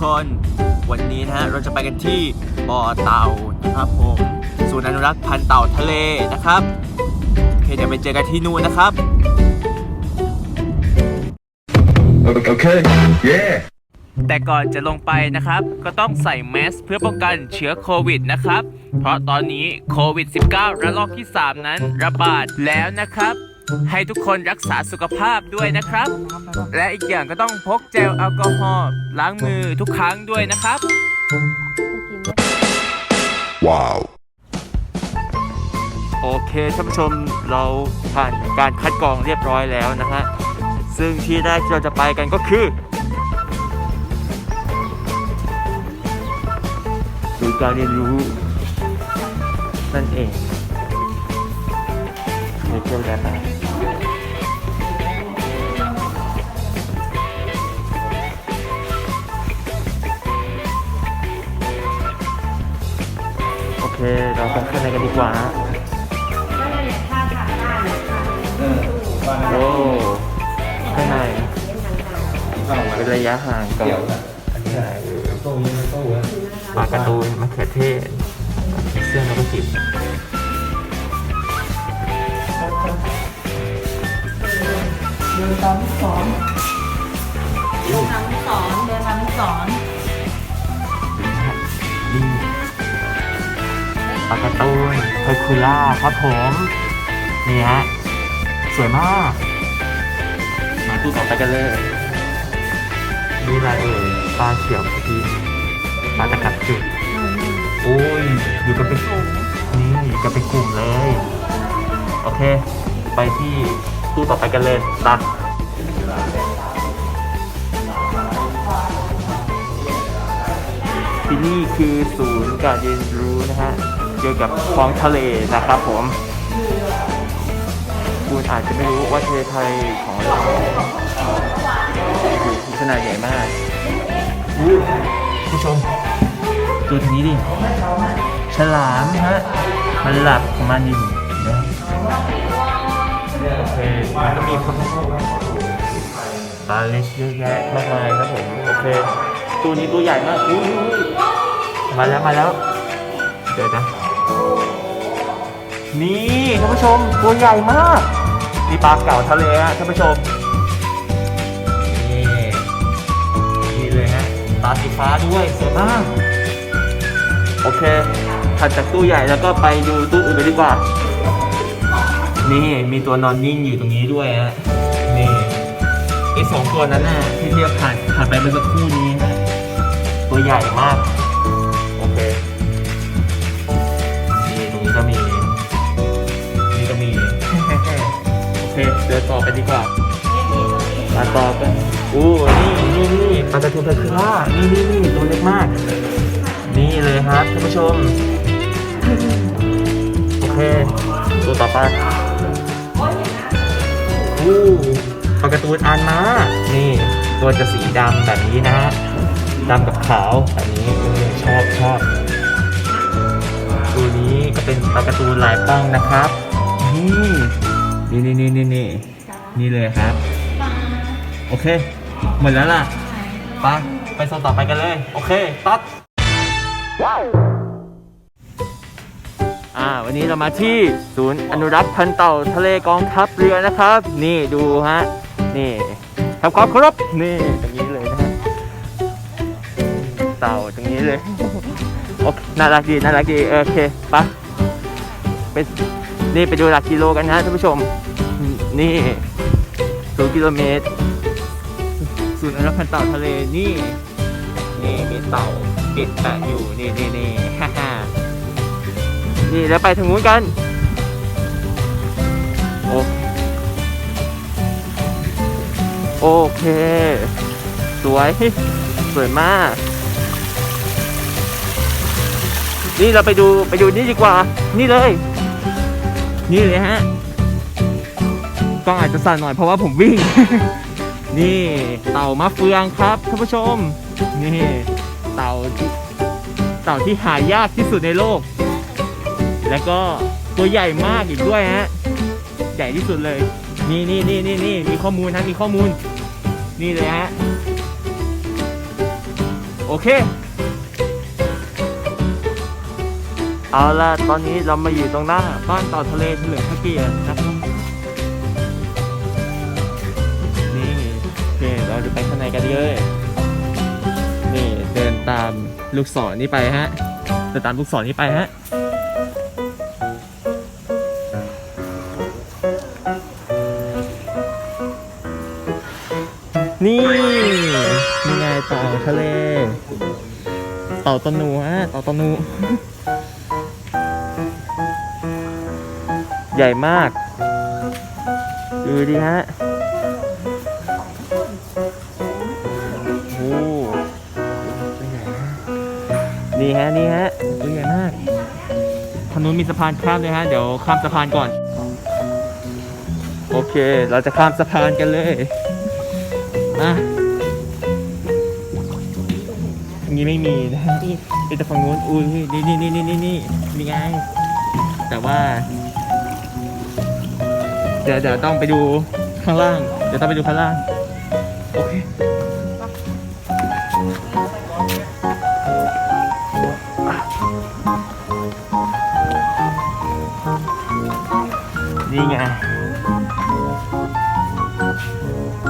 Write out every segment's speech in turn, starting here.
คน วันนี้นะฮะเราจะไปกันที่บ่อเต่านะครับผมศูนย์อนุรักษ์พันธุ์เต่าทะเลนะครับโอเคเดี๋ยวไปเจอกันที่นู่นนะครับ Okay. Yeah. แต่ก่อนจะลงไปนะครับ ก็ต้องใส่แมสเพื่อป้องกันเชื้อโควิดนะครับ เพราะตอนนี้โควิด -19 ระลอกที่ 3 นั้นระบาดแล้วนะครับ ให้ทุกคนรักษาสุขภาพด้วยนะครับ และอีกอย่างก็ต้องพกเจลแอลกอฮอล์ล้างมือทุกครั้งด้วยนะครับ Wow. โอเคท่านผู้ชมเราผ่านการคัดกรองเรียบร้อยแล้วนะฮะ ซึ่งที่แรกที่เราจะไปกันก็คือศูนย์การเรียนรู้ นั่นเองเดี๋ยวเที่ยวได้ เคเราไปข้างในกันดีกว่าฮะโอ้ข้างในเป็นระยะห่างกับอันนี้อะไรปลาการ์ตูนมะเขือเทศเสื้อนกกระจิบเดินตามลูกศรเดินตามลูกศรเดินตามลูกศรนี่ ปลาการ์ตูนเฮอร์คูล่าครับผม นี่ฮะ สวยมาก มาตู้ต่อไปกันเลยดูอะไรเอ่ยปลาเขียวกินปลาตะกัดจุดโอ้ย อยู่กันเป็นนี่อยู่กันเป็นกลุ่มเลย โอเค ไปที่ตู้ต่อไปกันเลยตัดที่นี่คือศูนย์การเรียนรู้นะฮะ เกี่ยวกับท้องทะเลนะครับผมคุณอาจจะไม่รู้ว่าทะเลไทยของเราอยู่ที่ขนาดใหญ่มากอู้ผู้ชมดูทางนี้ดิ ฉลามฮะมันหลับของมันอยู่นะโอเคมันก็มีปลาเล็กเยอะแยะมากมายครับผมโอเคตัวนี้ตัวใหญ่มากอุ้ยมาแล้วมาแล้วเดี๋ยวนะ นี่ท่านผู้ชมตัวใหญ่มากนี่ปลาเก่าทะเลฮะท่านผู้ชมนี่นี่เลยฮะตาสีฟ้าด้วยสวยมากโอเคถัดจากตู้ใหญ่แล้วก็ไปดูตู้อื่นเลยดีกว่า นี่มีตัวนอนนิ่งอยู่ตรงนี้ด้วยฮะนี่ไอ้สองตัวนั้นน่ะที่เทียบผ่านผ่านไปเมื่อสักครู่นี้ฮะตัวใหญ่มาก ดินต่อไปดีกว่ามาต่อกันอู้นี่นี่นี่ปลากระทูเพคล่านี่นี่นี่ตัวเล็กมาก นี่เลยครับท่านผู้ชม โอเค ตัวต่อไปอู้ปลาการ์ตูนอานม้านี่ตัวจะสีดำแบบนี้นะฮะดำกับขาวแบบนี้เออชอบชอบตัวนี้ก็เป็นปลาการ์ตูนลายป้องนะครับ นี่ นี่นี่นี่นี่ นี่นี่เลยครับ โอเค หมดแล้วล่ะไปไปโซนต่อไปกันเลย โอเคตัดอ่าวันนี้เรามาที่ศูนย์อนุรักษ์พันธุ์เต่าทะเลกองทัพเรือนะครับ นี่ดูฮะ นี่ทำความเคารพนี่ตรงนี้เลยนะฮะเต่าตรงนี้เลยโอเคน่ารักดีน่ารักดีโอเคไปไปนี่ไปดูหลักกิโลกันนะท่านผู้ชม นี่ศูนย์กิโลเมตรศูนย์อนุรักษ์พันธุ์เต่าทะเลนี่นี่มีเต่าปิดแปะอยู่นี่นี่นี่ฮ่าฮ่านี่แล้วไปทางนู้นกัน โอโอเค สวย สวยมาก นี่เราไปดูไปดูนี่ดีกว่า นี่เลย นี่เลยฮะ ล้องอาจจะสั่นหน่อยเพราะว่าผมวิ่ง นี่เต่ามะเฟืองครับท่านผู้ชม นี่เต่าที่เต่าที่หายากที่สุดในโลก แล้วก็ตัวใหญ่มากอีกด้วยฮะใหญ่ที่สุดเลย นี่นี่นี่นี่นี่มีข้อมูลนะมีข้อมูล นี่เลยฮะโอเค เอาล่ะ ตอนนี้เรามาอยู่ตรงหน้า บ้านเต่าทะเลเฉลิมพระเกียรตินะครับ ไปข้างในกันเลย นี่เดินตามลูกศรนี่ไปฮะ เดินตามลูกศรนี่ไปฮะ นี่นี่ไงเต่าทะเล เต่าตะนูฮะ เต่าตะนู ใหญ่มาก ดูดิฮะ นี่ฮะนี่ฮะตัวใหญ่มากทางนู้นมีสะพานข้ามเลยฮะ เดี๋ยวข้ามสะพานก่อน โอเค เราจะข้ามสะพานกันเลยอะตรงนี้ไม่มีนะฮะมีแต่ฝั่งนู้นอุ้ยนี่นี่นี่นี่นี่นี่นี่ไง แต่ว่า เดี๋ยวเดี๋ยวต้องไปดูข้างล่าง เดี๋ยวต้องไปดูข้างล่าง โอเค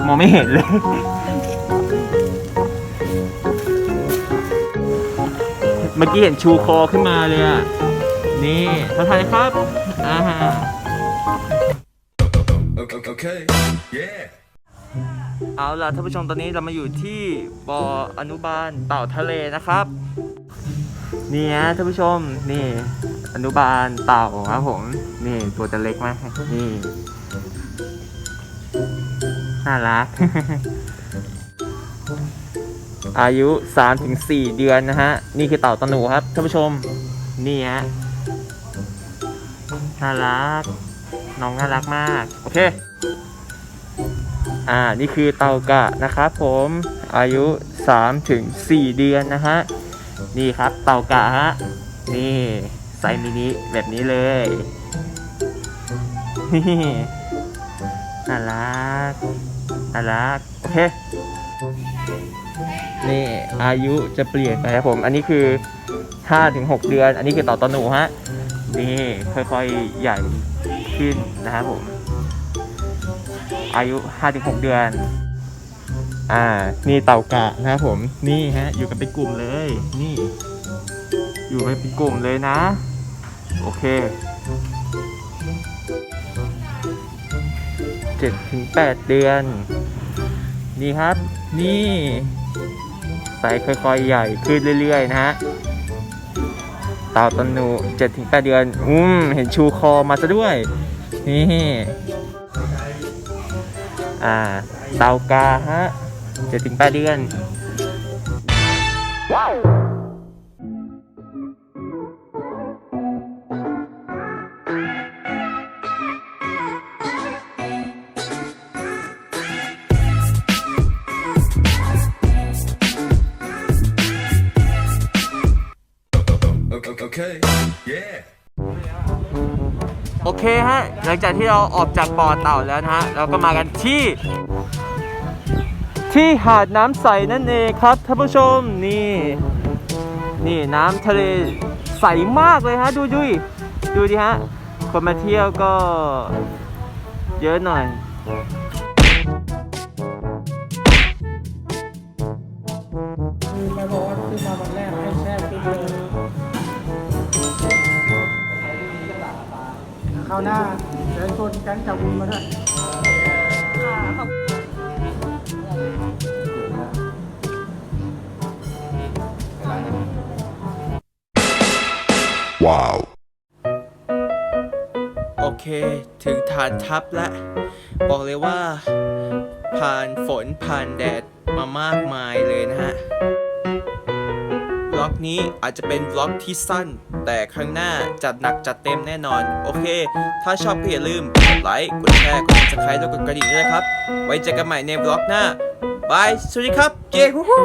มองไม่เห็นเลย เมื่อกี้เห็นชูคอขึ้นมาเลยอะ นี่ทักทายนะครับอ่า Okay, okay. Yeah. เอาล่ะท่านผู้ชมตอนนี้เรามาอยู่ที่บ่ออนุบาลเต่าทะเลนะครับ นี่ฮะท่านผู้ชมนี่ อนุบาลเต่าครับผม นี่ตัวจะเล็กมากนี่ น่ารัก อายุ 3-4 เดือนนะฮะ นี่คือเต่าตะหนูครับท่านผู้ชม นี่ฮะ น่ารัก น้องน่ารักมาก โอเค อ่า นี่คือเต่ากะนะครับผม อายุ3ถึง4เดือนนะฮะ นี่ครับเต่ากะฮะ นี่ไซส์มินิแบบนี้เลยนี่น่ารัก น่ารักโอเค นี่อายุจะเปลี่ยนไปครับผม อันนี้คือ5ถึง6เดือน อันนี้คือเต่าตะหนูฮะ นี่ค่อยๆใหญ่ขึ้นนะครับผม อายุ5-6เดือน อ่า นี่เต่ากะนะครับผม นี่ฮะ อยู่กันเป็นกลุ่มเลย นี่ อยู่กันเป็นกลุ่มเลยนะ โอเค 7-8 เดือน นี่ครับ นี่ไซส์ค่อยๆใหญ่ขึ้นเรื่อยๆ นะฮะเต่าตะหนู7-8 เดือน อืม เห็นชูคอมาซะด้วย นี่ อ่า เตากาฮะเจ็ดถึงแปดเดือน Okay, yeah. โอเคฮะ หลังจากที่เราออกจากบ่อเต่าแล้วนะฮะ เราก็มากันที่ ที่หาดน้ำใสนั่นเองครับท่านผู้ชมนี่ นี่น้ำทะเลใสมากเลยฮะ ดูดุยดูดิฮะ คนมาเที่ยวก็ เยอะหน่อย ไปบอกว่าคือมาวันแรกให้แช่ฟิตเลย คราวหน้าเดี๋ยวชวนแก๊งจับบุญมาด้วย Wow. โอเค ถึงฐานทัพแล้วบอกเลยว่า ผ่านฝนผ่านแดดมามากมายเลยนะฮะบ ล็อกนี้อาจจะเป็นบล็อกที่สั้น แต่ข้างหน้าจัดหนักจัดเต็มแน่นอน โอเค ถ้าชอบก็อย่าลืมกดไลค์ กดแชร์ กดซับสไครต์แล้วกดกระดิ่งด้วยนะครับ ไว้เจอกันใหม่ในบล็อกหน้าบาย สวัสดีครับ เจ้ฮู้ฮู้